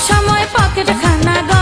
সময় পকেট খানা